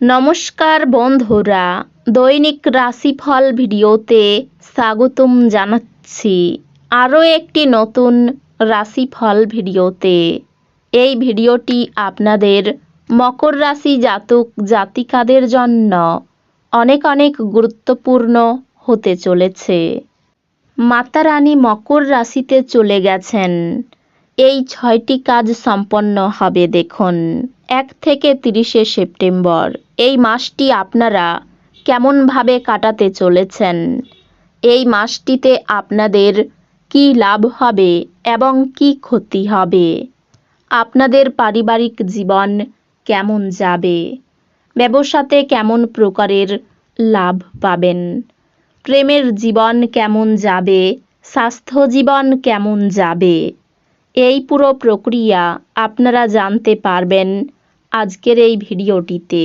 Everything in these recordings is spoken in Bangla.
নমস্কার বন্ধুরা, দৈনিক রাশিফল ভিডিওতে স্বাগতম জানাচ্ছি আরও একটি নতুন রাশিফল ভিডিওতে। এই ভিডিওটি আপনাদের মকর রাশি জাতক জাতিকাদের জন্য অনেক অনেক গুরুত্বপূর্ণ হতে চলেছে। মাতা রানী মকর রাশিতে চলে গেছেন। এই ছয়টি কাজ সম্পন্ন হবে দেখুন, এক থেকে তিরিশে সেপ্টেম্বর। এই মাসটি আপনারা কেমনভাবে কাটাতে চলেছেন? এই মাসটিতে আপনাদের কি লাভ হবে এবং কি ক্ষতি হবে? আপনাদের পারিবারিক জীবন কেমন যাবে? ব্যবসাতে কেমন প্রকারের লাভ পাবেন? প্রেমের জীবন কেমন যাবে? স্বাস্থ্য জীবন কেমন যাবে? এই পুরো প্রক্রিয়া আপনারা জানতে পারবেন আজকের এই ভিডিওটিতে।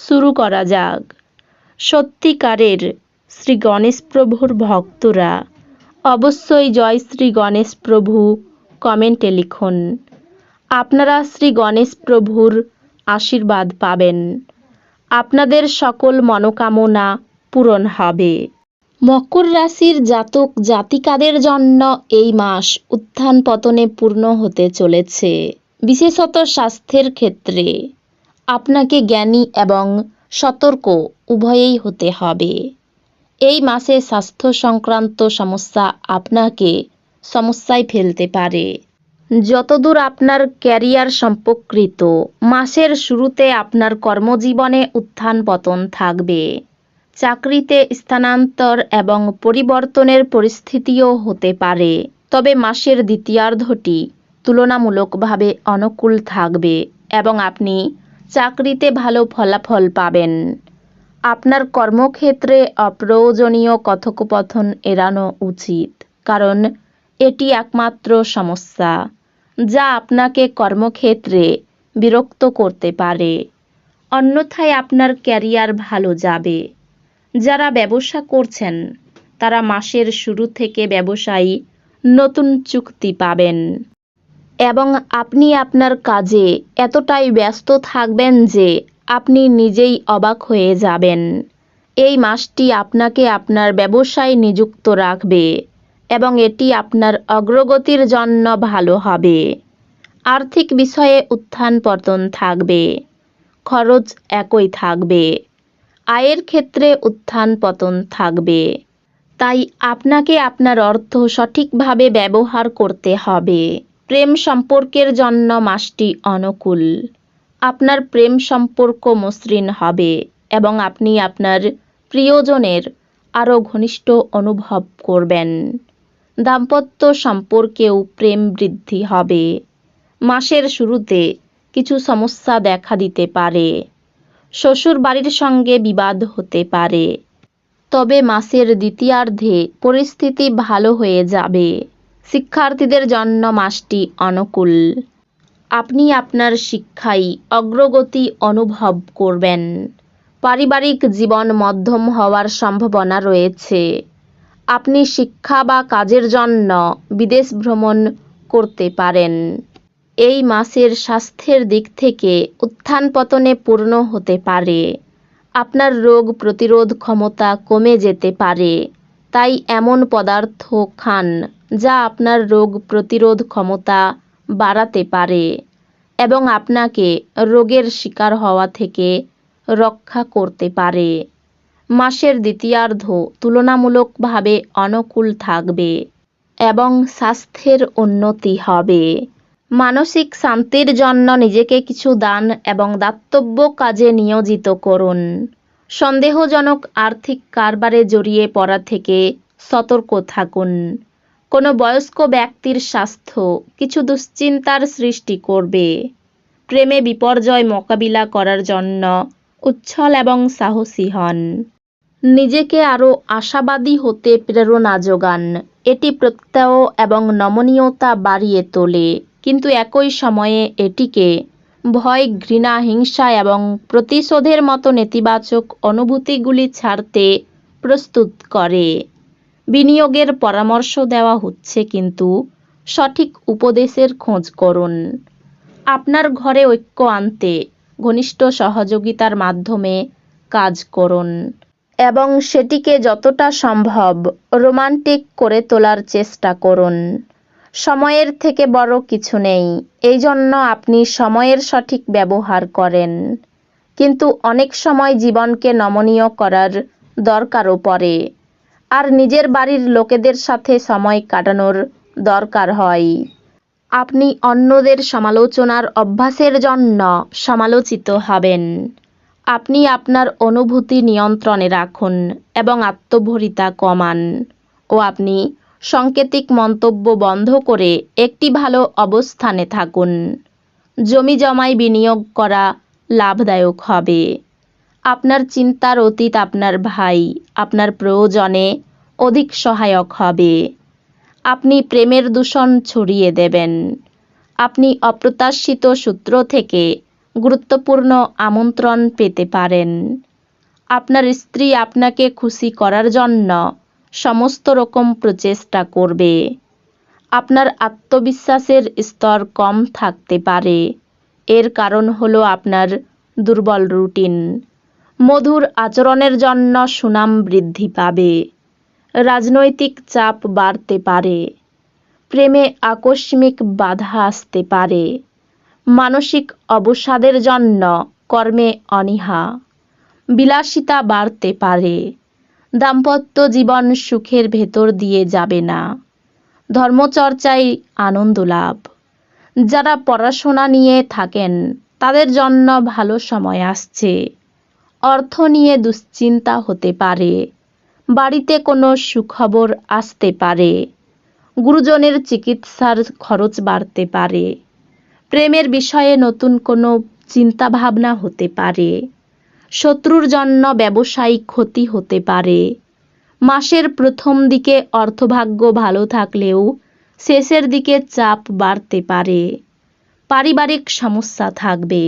শুরু করা যাক। সত্যিকারের শ্রী গণেশ প্রভুর ভক্তরা অবশ্যই জয় শ্রী গণেশ প্রভু কমেন্টে লিখুন। আপনারা শ্রী গণেশ প্রভুর আশীর্বাদ পাবেন। আপনাদের সকল মনোকামনা পূরণ হবে। মকর রাশির জাতক জাতিকাদের জন্য এই মাস উত্থান পতনে পূর্ণ হতে চলেছে। বিশেষত স্বাস্থ্যের ক্ষেত্রে। আপনাকে জ্ঞানী এবং সতর্ক উভয়েই হতে হবে। এই মাসে স্বাস্থ্য সংক্রান্ত সমস্যা আপনাকে সমস্যায় ফেলতে পারে। যতদূর আপনার ক্যারিয়ার সম্পর্কিত, মাসের শুরুতে আপনার কর্মজীবনে উত্থান পতন থাকবে। চাকরিতে স্থানান্তর এবং পরিবর্তনের পরিস্থিতিও হতে পারে, তবে মাসের দ্বিতীয়ার্ধটি তুলনামূলকভাবে অনুকূল থাকবে এবং আপনি চাকরিতে ভালো ফলাফল পাবেন। আপনার কর্মক্ষেত্রে অপ্রয়োজনীয় কথোপকথন এড়ানো উচিত, কারণ এটি একমাত্র সমস্যা, যা আপনাকে কর্মক্ষেত্রে বিরক্ত করতে পারে। অন্যথায় আপনার ক্যারিয়ার ভালো যাবে। যারা ব্যবসা করছেন, তারা মাসের শুরু থেকে ব্যবসায়ী নতুন চুক্তি পাবেন। এবং আপনি আপনার কাজে এতটাই ব্যস্ত থাকবেন যে আপনি নিজেই অবাক হয়ে যাবেন। এই মাসটি আপনাকে আপনার ব্যবসায় নিযুক্ত রাখবে এবং এটি আপনার অগ্রগতির জন্য ভালো হবে। আর্থিক বিষয়ে উত্থান পতন থাকবে, খরচ একই থাকবে, আয়ের ক্ষেত্রে উত্থান পতন থাকবে। তাই আপনাকে আপনার অর্থ সঠিকভাবে ব্যবহার করতে হবে। প্রেম সম্পর্কের জন্য মাসটি অনুকূল। আপনার প্রেম সম্পর্ক মসৃণ হবে এবং আপনি আপনার প্রিয়জনের আরও ঘনিষ্ঠ অনুভব করবেন। দাম্পত্য সম্পর্কেও প্রেম বৃদ্ধি হবে। মাসের শুরুতে কিছু সমস্যা দেখা দিতে পারে। শ্বশুর বাড়ির সঙ্গে বিবাদ হতে পারে। তবে মাসের দ্বিতীয়ার্ধে পরিস্থিতি ভালো হয়ে যাবে। শিক্ষার্থীদের জন্য মাসটি অনুকূল। আপনি আপনার শিক্ষায় অগ্রগতি অনুভব করবেন। পারিবারিক জীবন মধ্যম হওয়ার সম্ভাবনা রয়েছে। আপনি শিক্ষা বা কাজের জন্য বিদেশ ভ্রমণ করতে পারেন। এই মাসের স্বাস্থ্যের দিক থেকে উত্থান পতনে পূর্ণ হতে পারে। আপনার রোগ প্রতিরোধ ক্ষমতা কমে যেতে পারে। তাই এমন পদার্থ খান যা আপনার রোগ প্রতিরোধ ক্ষমতা বাড়াতে পারে এবং আপনাকে রোগের শিকার হওয়া থেকে রক্ষা করতে পারে। মাসের দ্বিতীয়ার্ধ তুলনামূলকভাবে অনুকূল থাকবে এবং স্বাস্থ্যের উন্নতি হবে। মানসিক শান্তির জন্য নিজেকে কিছু দান এবং দাতব্য কাজে নিয়োজিত করুন। সন্দেহজনক আর্থিক কারবারে জড়িয়ে পড়া থেকে সতর্ক থাকুন। কোনো বয়স্ক ব্যক্তির স্বাস্থ্য কিছু দুশ্চিন্তার সৃষ্টি করবে। প্রেমে বিপর্যয় মোকাবিলা করার জন্য উচ্ছল এবং সাহসী হন। নিজেকে আরও আশাবাদী হতে প্রেরণা যোগান। এটি প্রত্যয় এবং নমনীয়তা বাড়িয়ে তোলে। কিন্তু একই সময়ে এটিকে ভয়, ঘৃণা, হিংসা এবং প্রতিশোধের মতো নেতিবাচক অনুভূতিগুলি ছাড়তে প্রস্তুত করে। বিনিয়োগের পরামর্শ দেওয়া হচ্ছে কিন্তু সঠিক উপদেশের খোঁজ করুন। আপনার ঘরে ঐক্য আনতে ঘনিষ্ঠ সহযোগিতার মাধ্যমে কাজ করুন এবং সেটিকে যতটা সম্ভব রোমান্টিক করে তোলার চেষ্টা করুন। সময়ের থেকে বড় কিছু নেই। এই জন্য আপনি সময়ের সঠিক ব্যবহার করেন। কিন্তু অনেক সময় জীবনকে নমনীয় করার দরকারও পড়ে। আর নিজের বাড়ির লোকেদের সাথে সময় কাটানোর দরকার হয়। আপনি অন্যদের সমালোচনার অভ্যাসের জন্য সমালোচিত হবেন। আপনি আপনার অনুভূতি নিয়ন্ত্রণে রাখুন এবং আত্মভরিতা কমান। ও আপনি সাংকেতিক মন্তব্য বন্ধ করে একটি ভালো অবস্থানে থাকুন। জমি জমায় বিনিয়োগ করা লাভদায়ক হবে। আপনার চিন্তার অতীত আপনার ভাই, আপনার প্রয়োজনে অধিক সহায়ক হবে। আপনি প্রেমের দূষণ ছড়িয়ে দেবেন। আপনি অপ্রত্যাশিত সূত্র থেকে গুরুত্বপূর্ণ আমন্ত্রণ পেতে পারেন। আপনার স্ত্রী আপনাকে খুশি করার জন্য সমস্ত রকম প্রচেষ্টা করবে। আপনার আত্মবিশ্বাসের স্তর কম থাকতে পারে। এর কারণ হলো আপনার দুর্বল রুটিন। মধুর আচরণের জন্য সুনাম বৃদ্ধি পাবে। রাজনৈতিক চাপ বাড়তে পারে। প্রেমে আকস্মিক বাধা আসতে পারে। মানসিক অবসাদের জন্য কর্মে অনীহা। বিলাসিতা বাড়তে পারে। দাম্পত্য জীবন সুখের ভেতর দিয়ে যাবে না। ধর্মচর্চায় আনন্দ লাভ। যারা পড়াশোনা নিয়ে থাকেন, তাদের জন্য ভালো সময় আসছে। অর্থ নিয়ে দুশ্চিন্তা হতে পারে। বাড়িতে কোনো সুখবর আসতে পারে। গুরুজনের চিকিৎসার খরচ বাড়তে পারে। প্রেমের বিষয়ে নতুন কোনো চিন্তাভাবনা হতে পারে। শত্রুর জন্য ব্যবসায়িক ক্ষতি হতে পারে। মাসের প্রথম দিকে অর্থভাগ্য ভালো থাকলেও শেষের দিকে চাপ বাড়তে পারে। পারিবারিক সমস্যা থাকবে।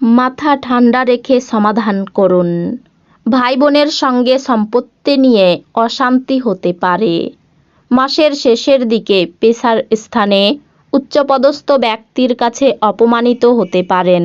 মাথা ঠান্ডা রেখে সমাধান করুন। ভাই বোনের সঙ্গে সম্পত্তি নিয়ে অশান্তি হতে পারে। মাসের শেষের দিকে পেশার স্থানে উচ্চপদস্থ ব্যক্তির কাছে অপমানিত হতে পারেন।